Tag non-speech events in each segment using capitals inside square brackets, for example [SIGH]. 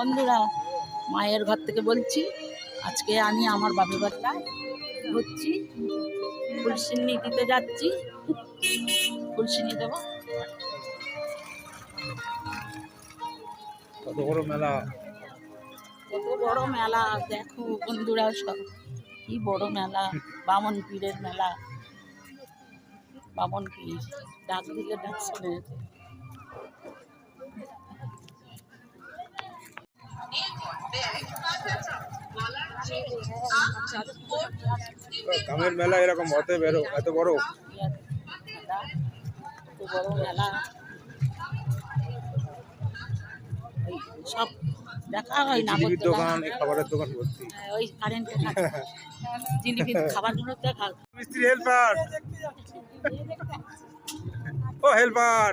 বন্ধুরা মায়ের ঘর থেকে বলছি আজকে আমি আমার বাপের বাড়িটায় হচ্ছি ফুলসিন্নি দিতে যাচ্ছি। ফুলসিন্নি দেবো। কত বড় মেলা? কত বড় মেলা দেখো বন্ধুরা সব। কি বড় মেলা বামন পীরের মেলা। বামন পীর ডাক দিলে ডাক শোনে। কামের মেলা এরকম হতে বেরো এত বড়? সব দেখা হয় না দোকান এই খাবারের দোকান ভর্তি। ওই কারেন্টের জিলিপির [LAUGHS] খাবারগুলো দেখা। মিস্ত্রি হেল্পার [LAUGHS] ও হেল্পার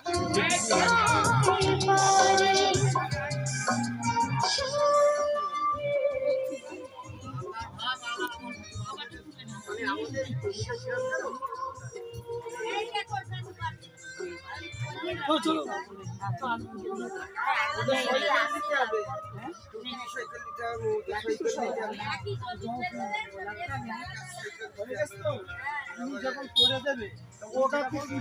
যখন করে দেবে ওটা কিছু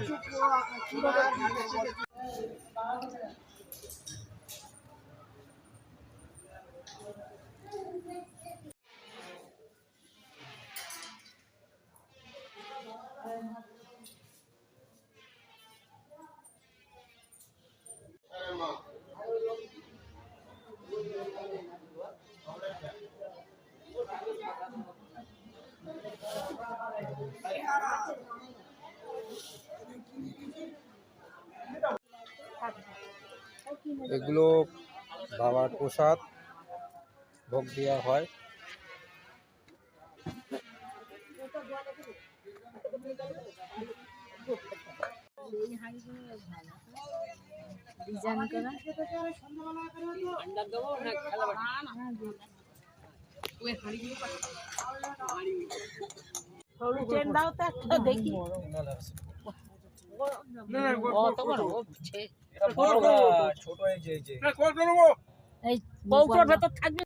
এগুলো বাবার প্রসাদ ভোগ দেওয়া হয় ডিজাইন করা সরু চেন দাও তো একটা দেখি কত বড় ও ছে ছোট এই বউটার ভেতর থাকবে।